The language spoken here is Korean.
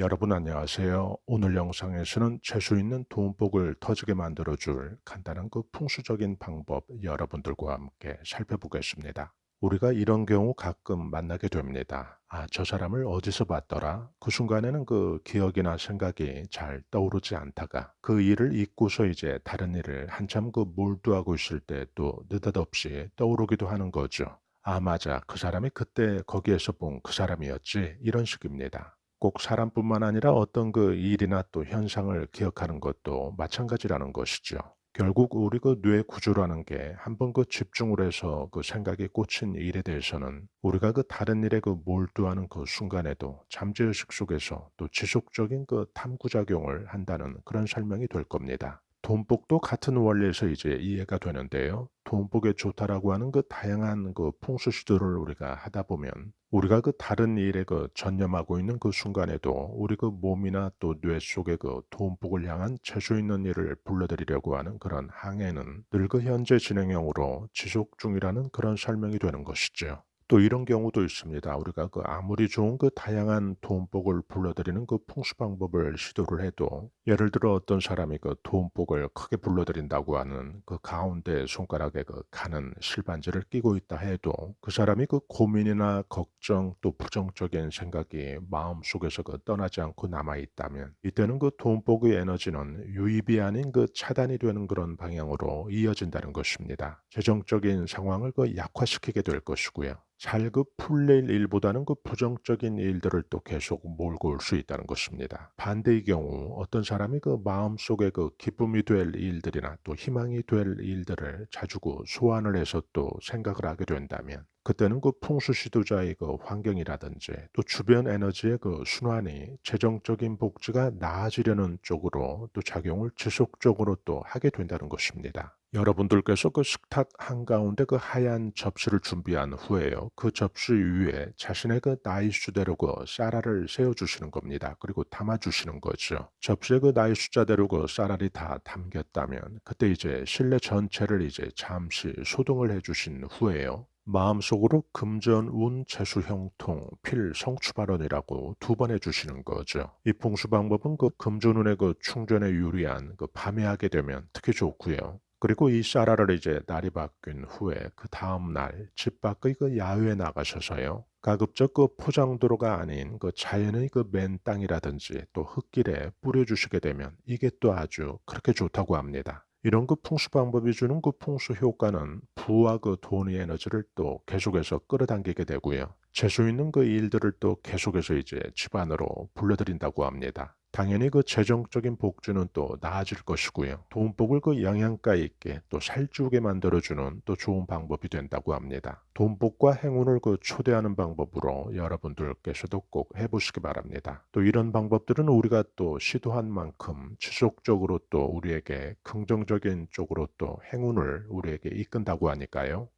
여러분 안녕하세요. 오늘 영상에서는 재수 있는 돈복을 터지게 만들어 줄 간단한 그 풍수적인 방법 여러분들과 함께 살펴보겠습니다. 우리가 이런 경우 가끔 만나게 됩니다. 아, 저 사람을 어디서 봤더라? 그 순간에는 그 기억이나 생각이 잘 떠오르지 않다가 그 일을 잊고서 이제 다른 일을 한참 그 몰두하고 있을 때 또 느닷없이 떠오르기도 하는 거죠. 아, 맞아. 그 사람이 그때 거기에서 본 그 사람이었지. 이런 식입니다. 꼭 사람뿐만 아니라 어떤 그 일이나 또 현상을 기억하는 것도 마찬가지라는 것이죠. 결국 우리 그 뇌 구조라는 게 한번 그 집중을 해서 그 생각이 꽂힌 일에 대해서는 우리가 그 다른 일에 그 몰두하는 그 순간에도 잠재의식 속에서 또 지속적인 그 탐구작용을 한다는 그런 설명이 될 겁니다. 돈복도 같은 원리에서 이제 이해가 되는데요. 돈복에 좋다라고 하는 그 다양한 그 풍수 시도를 우리가 하다 보면 우리가 그 다른 일에 그 전념하고 있는 그 순간에도 우리 그 몸이나 또 뇌 속에 그 돈복을 향한 재수 있는 일을 불러들이려고 하는 그런 항해는 늘 그 현재 진행형으로 지속 중이라는 그런 설명이 되는 것이죠. 또 이런 경우도 있습니다. 우리가 그 아무리 좋은 그 다양한 돈복을 불러들이는 그 풍수 방법을 시도를 해도 예를 들어 어떤 사람이 그 돈복을 크게 불러들인다고 하는 그 가운데 손가락에 그 가는 실반지를 끼고 있다 해도 그 사람이 그 고민이나 걱정 또 부정적인 생각이 마음속에서 그 떠나지 않고 남아 있다면 이때는 그 돈복의 에너지는 유입이 아닌 그 차단이 되는 그런 방향으로 이어진다는 것입니다. 재정적인 상황을 그 약화시키게 될 것이고요. 잘 그 풀릴 일보다는 그 부정적인 일들을 또 계속 몰고 올 수 있다는 것입니다. 반대의 경우 어떤 사람이 그 마음속에 그 기쁨이 될 일들이나 또 희망이 될 일들을 자주 그 소환을 해서 또 생각을 하게 된다면 그때는 그 풍수 시도자의 그 환경이라든지 또 주변 에너지의 그 순환이 재정적인 복지가 나아지려는 쪽으로 또 작용을 지속적으로 또 하게 된다는 것입니다. 여러분들께서 그 식탁 한가운데 그 하얀 접시를 준비한 후에요. 그 접시 위에 자신의 그 나이 수대로 그 쌀알을 세워주시는 겁니다. 그리고 담아주시는 거죠. 접시에 그 나이 숫자대로 그 쌀알이 다 담겼다면 그때 이제 실내 전체를 이제 잠시 소등을 해주신 후에요. 마음속으로 금전, 운, 재수, 형통, 필, 성취 발언이라고 두 번 해주시는 거죠. 이 풍수 방법은 그 금전 운의 그 충전에 유리한 그 밤에 하게 되면 특히 좋고요. 그리고 이 샤라를 이제 날이 바뀐 후에 그 다음 날 집 밖의 그 야외에 나가셔서요. 가급적 그 포장도로가 아닌 그 자연의 그 맨 땅이라든지 또 흙길에 뿌려주시게 되면 이게 또 아주 그렇게 좋다고 합니다. 이런 그 풍수 방법이 주는 그 풍수 효과는 부와 그 돈의 에너지를 또 계속해서 끌어당기게 되고요. 재수 있는 그 일들을 또 계속해서 이제 집안으로 불러들인다고 합니다. 당연히 그 재정적인 복주는 또 나아질 것이고요. 돈복을 그 영양가 있게 또 살찌우게 만들어주는 또 좋은 방법이 된다고 합니다. 돈복과 행운을 그 초대하는 방법으로 여러분들께서도 꼭 해보시기 바랍니다. 또 이런 방법들은 우리가 또 시도한 만큼 지속적으로 또 우리에게 긍정적인 쪽으로 또 행운을 우리에게 이끈다고 하니까요.